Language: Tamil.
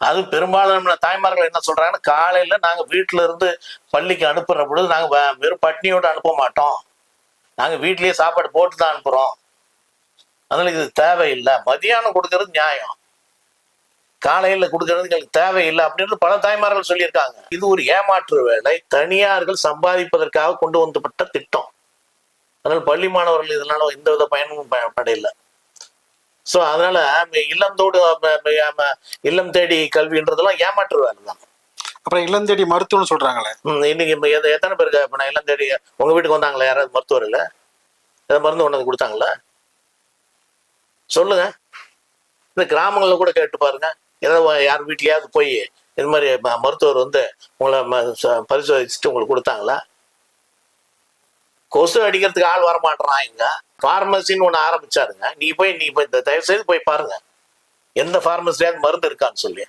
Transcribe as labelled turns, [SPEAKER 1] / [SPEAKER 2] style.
[SPEAKER 1] அது பெரும்பாலான தாய்மார்கள் என்ன சொல்றாங்கன்னா காலையில நாங்க வீட்டுல இருந்து பள்ளிக்கு அனுப்புற பொழுது நாங்க வ- வெறும் பட்னியோட அனுப்ப மாட்டோம். நாங்க வீட்லயே சாப்பாடு போட்டு தான் அனுப்புறோம். அதனால இது தேவையில்லை. மதியானம் கொடுக்கறது நியாயம். காலையில கொடுக்கறது எங்களுக்கு தேவையில்லை அப்படின்னு பல தாய்மார்கள் சொல்லியிருக்காங்க. இது ஒரு ஏமாற்று வேலை. தனியார்கள் சம்பாதிப்பதற்காக கொண்டு வந்தப்பட்ட திட்டம். அதனால பள்ளி மாணவர்கள் இதனால எந்த வித பயனும் ப- ஸோ அதனால இல்லந்தோடு இல்லம் தேடி கல்வின்றதெல்லாம் ஏமாற்று வேலை தான்
[SPEAKER 2] அப்புறம் இல்லம் தேடி மருத்துவம்னு சொல்றாங்களே.
[SPEAKER 1] இன்னைக்கு எத்தனை பேருக்கு இப்ப நான் இல்லம் தேடி உங்க வீட்டுக்கு வந்தாங்களா? யாராவது மருத்துவர் இல்ல ஏதாவது மருந்து கொண்டு வந்து கொடுத்தாங்களா? சொல்லுங்க. இந்த கிராமங்கள்ல கூட கேட்டு பாருங்க. ஏதாவது யார் வீட்லயாவது போய் இது மாதிரி மருத்துவர் வந்து உங்களை பரிசோதிச்சுட்டு உங்களுக்கு கொடுத்தாங்களா? கொசு அடிக்கிறதுக்கு ஆள் வர மாட்டேறான் இங்க. ஃபார்மசின்னு ஒண்ணு ஆரம்பிச்சாருங்க. நீ போய் நீ போய் இந்த தயவு செய்து போய் பாருங்க. எந்த ஃபார்மசியாவது மருந்து இருக்கான்னு சொல்லி.